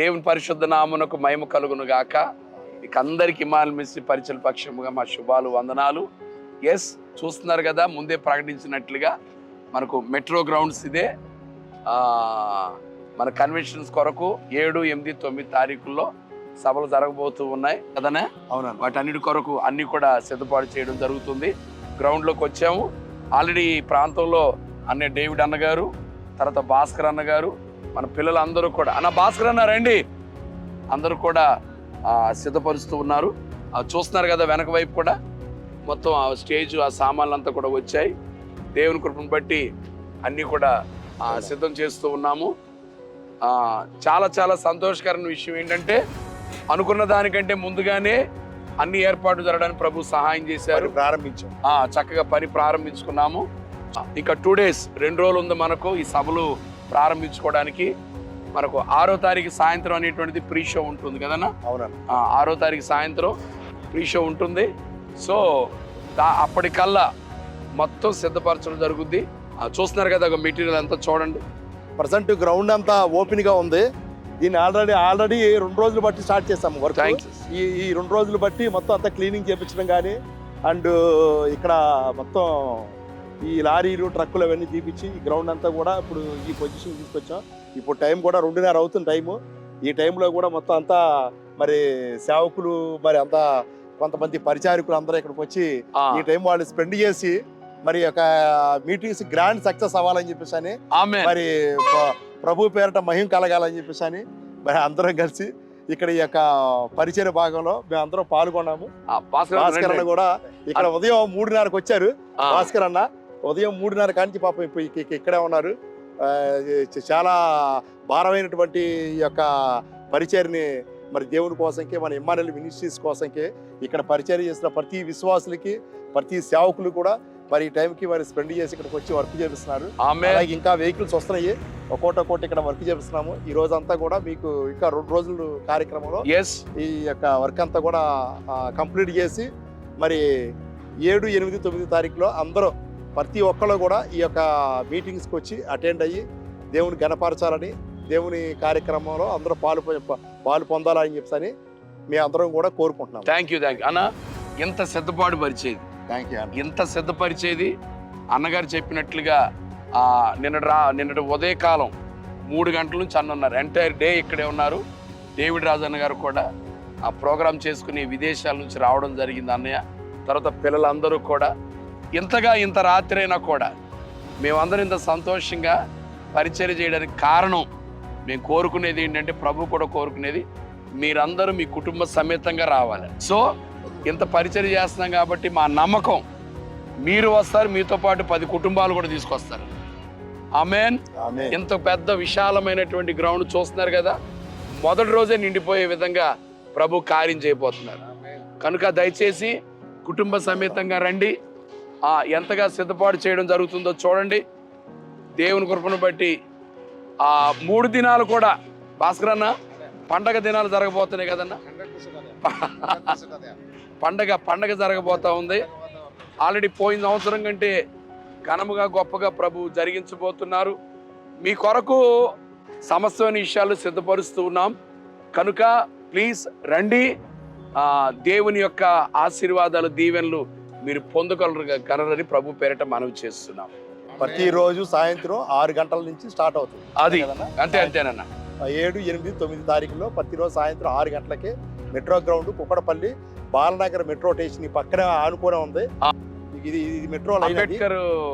దేవుని పరిశుద్ధ నామునకు మహిమ కలుగును గాక. మీకు అందరికి ఇమాల్ మిస్సి పరిచయ పక్షముగా మా శుభాలు వందనాలు. ఎస్ చూస్తున్నారు కదా ముందే ప్రకటించినట్లుగా మనకు మెట్రో గ్రౌండ్స్ ఇదే. మన కన్వెన్షన్స్ కొరకు ఏడు ఎనిమిది తొమ్మిది తారీఖుల్లో సభలు జరగబోతూ ఉన్నాయి. కదనే? అవునండి వాటన్నిటి కొరకు అన్ని కూడా సిద్ధపాటు చేయడం జరుగుతుంది. గ్రౌండ్లోకి వచ్చాము. ఆల్రెడీ ఈ ప్రాంతంలో అన్న డేవిడ్ అన్నగారు తర్వాత భాస్కర్ అన్న గారు మన పిల్లలందరూ కూడా. అన్న భాస్కర్ అన్న రండి. అందరూ కూడా ఆ, సిద్ధపరుస్తూ ఉన్నారు. ఆ, చూస్తున్నారు కదా వెనక వైపు కూడా. మొత్తం ఆ స్టేజ్ ఆ సామాన్లు అంతా కూడా వచ్చాయి. దేవుని కృపను బట్టి అన్నీ కూడా సిద్ధం చేస్తూ ఉన్నాము. ఆ, చాలా చాలా సంతోషకరమైన విషయం ఏంటంటే అనుకున్న దానికంటే ముందుగానే అన్ని ఏర్పాట్లు జరగడానికి ప్రభు సహాయం చేశారు. ప్రారంభించాం. ఆ, చక్కగా పని ప్రారంభించుకున్నాము. ఇంకా టూ డేస్ రెండు రోజులు ఉంది మనకు ఈ సభలు ప్రారంభించుకోవడానికి మనకు ఆరో తారీఖు సాయంత్రం అనేటువంటిది ప్రీ షో ఉంటుంది కదన్నా? అవునండి. ఆ, ఆరో తారీఖు సాయంత్రం ప్రీ షో ఉంటుంది. సో దా- అప్పటికల్లా మొత్తం సిద్ధపరచడం జరుగుద్ది. చూస్తున్నారు కదా మెటీరియల్ అంతా చూడండి. ప్రజెంట్ గ్రౌండ్ అంతా ఓపెన్గా ఉంది. దీన్ని ఆల్రెడీ ఆల్రెడీ రెండు రోజులు బట్టి స్టార్ట్ చేసాము వర్క్. ఈ ఈ రెండు రోజులు బట్టి మొత్తం అంతా క్లీనింగ్ చేయించడం కానీ అండ్ ఇక్కడ మొత్తం ఈ లారీలు ట్రక్కులు అవన్నీ తీపిచ్చి ఈ గ్రౌండ్ అంతా కూడా ఇప్పుడు ఈ పొజిషన్ తీసుకొచ్చాం. ఇప్పుడు టైం కూడా రెండున్నర అవుతుంది టైము. ఈ టైంలో కూడా మొత్తం అంతా మరి సేవకులు మరి అంతా కొంతమంది పరిచారకులు అందరూ ఇక్కడికి వచ్చి ఈ టైం వాళ్ళు స్పెండ్ చేసి మరి ఒక మీటింగ్స్ గ్రాండ్ సక్సెస్ అవ్వాలని చెప్పేసి అని మరి ప్ర- ప్రభు పేరట మహిమ కలగాలని చెప్పేసి అని మరి అందరం కలిసి ఇక్కడ ఈ యొక్క పరిచయ భాగంలో మేము అందరం పాల్గొన్నాము భాస్కర్ అన్న కూడా ఇక్కడ ఉదయం మూడున్నరకు వచ్చారు. భాస్కర్ అన్న ఉదయం మూడున్నర కాంచి పాపం ఇక్కడే ఉన్నారు. చాలా భారమైనటువంటి ఈ యొక్క పరిచయని మరి దేవుని కోసంకి మన ఇమ్మానుయల్ మినిస్ట్రీస్ కోసంకి ఇక్కడ పరిచయం చేసిన ప్రతి విశ్వాసులకి ప్రతి సేవకులు కూడా మరి ఈ టైంకి మరి స్పెండ్ చేసి ఇక్కడికి వచ్చి వర్క్ చేపిస్తున్నారు. ఆమె అలాగే ఇంకా వెహికల్స్ వస్తున్నాయి. ఒక్కోటి ఒక్కోటి ఇక్కడ వర్క్ చేపిస్తున్నాము. ఈ రోజు అంతా కూడా మీకు ఇంకా రెండు రోజులు కార్యక్రమంలో ఎస్ ఈ యొక్క వర్క్ అంతా కూడా కంప్లీట్ చేసి మరి ఏడు ఎనిమిది తొమ్మిది తారీఖులో అందరూ ప్రతి ఒక్కళ్ళు కూడా ఈ యొక్క మీటింగ్స్కి వచ్చి అటెండ్ అయ్యి దేవుని గణపరచాలని దేవుని కార్యక్రమంలో అందరూ పాలు పాలు పొందాలని చెప్పని మేము అందరం కూడా కోరుకుంటున్నాం. థ్యాంక్ యూ థ్యాంక్ యూ అన్న ఎంత సిద్ధపాటు పరిచేది. థ్యాంక్ యూ ఎంత సిద్ధపరిచేది అన్నగారు చెప్పినట్లుగా ఆ, నిన్నటి రా నిన్నటి ఉదయకాలం మూడు గంటల నుంచి అన్న ఉన్నారు ఎంటైర్ డే ఇక్కడే ఉన్నారు. డేవిడ్ రాజు అన్న గారు కూడా ఆ ప్రోగ్రామ్ చేసుకుని విదేశాల నుంచి రావడం జరిగింది అన్నయ్య. తర్వాత పిల్లలందరూ కూడా ఇంతగా ఇంత రాత్రి అయినా కూడా మేమందరం ఇంత సంతోషంగా పరిచయం చేయడానికి కారణం మేము కోరుకునేది ఏంటంటే ప్రభు కూడా కోరుకునేది మీరందరూ మీ కుటుంబ సమేతంగా రావాలి. సో ఇంత పరిచయం చేస్తున్నాం కాబట్టి మా నమ్మకం మీరు వస్తారు మీతో పాటు పది కుటుంబాలు కూడా తీసుకొస్తారు. ఆమెన్. ఆమె ఇంత పెద్ద విశాలమైనటువంటి గ్రౌండ్ చూస్తున్నారు కదా మొదటి రోజే నిండిపోయే విధంగా ప్రభు కార్యం చేయబోతున్నారు. కనుక దయచేసి కుటుంబ సమేతంగా రండి. ఆ ఎంతగా సిద్ధపాటు చేయడం జరుగుతుందో చూడండి. దేవుని కృపను బట్టి ఆ మూడు దినాలు కూడా భాస్కర్ అన్న పండగ దినాలు జరగబోతున్నాయి కదన్నా? పండగ పండగ జరగబోతా ఉంది. ఆల్రెడీ పోయిన సంవత్సరం కంటే ఘనముగా గొప్పగా ప్రభు జరిగించబోతున్నారు. మీ కొరకు సమస్తమైన విషయాలు సిద్ధపరుస్తూ ఉన్నాం. కనుక ప్లీజ్ రండి. దేవుని యొక్క ఆశీర్వాదాలు దీవెనలు మీరు పొందగలరు కలరని ప్రభు పేరిట మనవి చేస్తున్నాం. ప్రతిరోజు సాయంత్రం ఆరు గంటల నుంచి స్టార్ట్ అవుతుంది. అది? అంతే అంతేనన్నా. ఏడు ఎనిమిది తొమ్మిది తారీఖులో ప్రతిరోజు సాయంత్రం ఆరు గంటలకి metro ground Kukatpally Balanagar metro station పక్కనే ఆనుకునే ఉంది. ఇది ఇది మెట్రో లైన్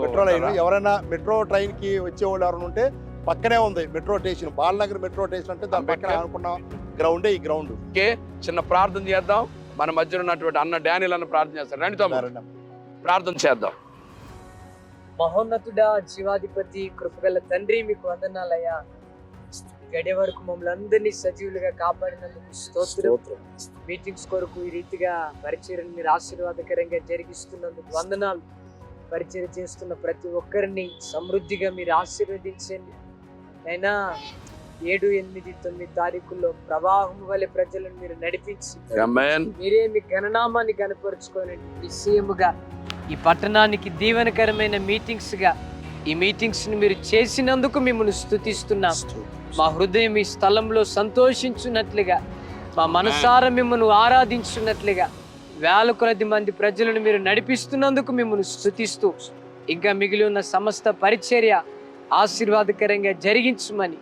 మెట్రో లైన్. ఎవరైనా మెట్రో ట్రైన్కి వచ్చేవాళ్ళు ఎవరైనా ఉంటే పక్కనే ఉంది metro station. Balanagar metro station అంటే దాని పక్కన. అనుకున్న గ్రౌండే ఈ గ్రౌండ్. ఓకే చిన్న ప్రార్థన చేద్దాం. మన మధ్యలో ఉన్నటువంటి అన్న డానియల్ అన్న ప్రార్థన చేస్తారు రండి తమ్ముడు. ప్రార్థన చేద్దాం. మహోన్నతుడా జీవాధిపతి కృపగల తండ్రి మీకు వందనాలయ్యా. గడియ వరకు మమ్మల్ని అందరినీ సజీవులుగా కాపాడినందుకు స్తోత్రం. మీటింగ్స్ కొరకు ఈ రీతిగా పరిచయం మీరు ఆశీర్వాదకరంగా జరిగిస్తున్నందుకు వందనాలు. పరిచయం చేస్తున్న ప్రతి ఒక్కరిని సమృద్ధిగా మీరు ఆశీర్వదించండి. అయినా ఏడు ఎనిమిది తొమ్మిది తారీఖుల్లో ప్రవాహం వలె ప్రజలను మీరు నడిపించి. మీరే మీ గణనామాన్ని కనపరుచుకోనండి నిశ్చయముగా ఈ పట్టణానికి దీవెనకరమైన మీటింగ్స్గా ఈ మీటింగ్స్ని మీరు చేసినందుకు మిమ్మల్ని స్థుతిస్తున్నాం మా హృదయం ఈ స్థలంలో సంతోషించున్నట్లుగా మా మనసారా మిమ్మల్ని ఆరాధించున్నట్లుగా వేల కొలది మంది ప్రజలను మీరు నడిపిస్తున్నందుకు మిమ్మల్ని స్థుతిస్తూ ఇంకా మిగిలి ఉన్న సమస్త పరిచర్య ఆశీర్వాదకరంగా జరిగించమని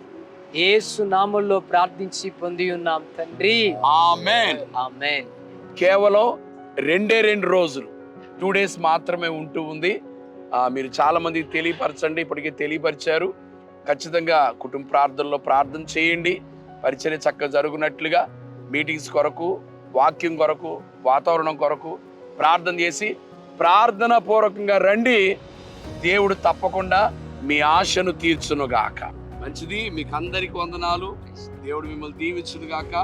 యేసు నామంలో ప్రార్థించి పొంది ఉన్నాం తండ్రి. ఆమెన్. ఆమేన్. కేవలం రెండే రెండు రోజులు టూ డేస్ మాత్రమే ఉంటూ ఉంది. మీరు చాలా మందికి తెలియపరచండి ఇప్పటికే తెలియపరిచారు. ఖచ్చితంగా కుటుంబ ప్రార్థనలో ప్రార్థన చేయండి. పరిచర్య చక్కగా జరుగునట్లుగా మీటింగ్స్ కొరకు వాక్యం కొరకు వాతావరణం కొరకు ప్రార్థన చేసి ప్రార్థన పూర్వకంగా రండి. దేవుడు తప్పకుండా మీ ఆశను తీర్చునుగాక. మంచిది. మీకు అందరికి వందనాలు. దేవుడు మిమ్మల్ని దీవించునుగాక.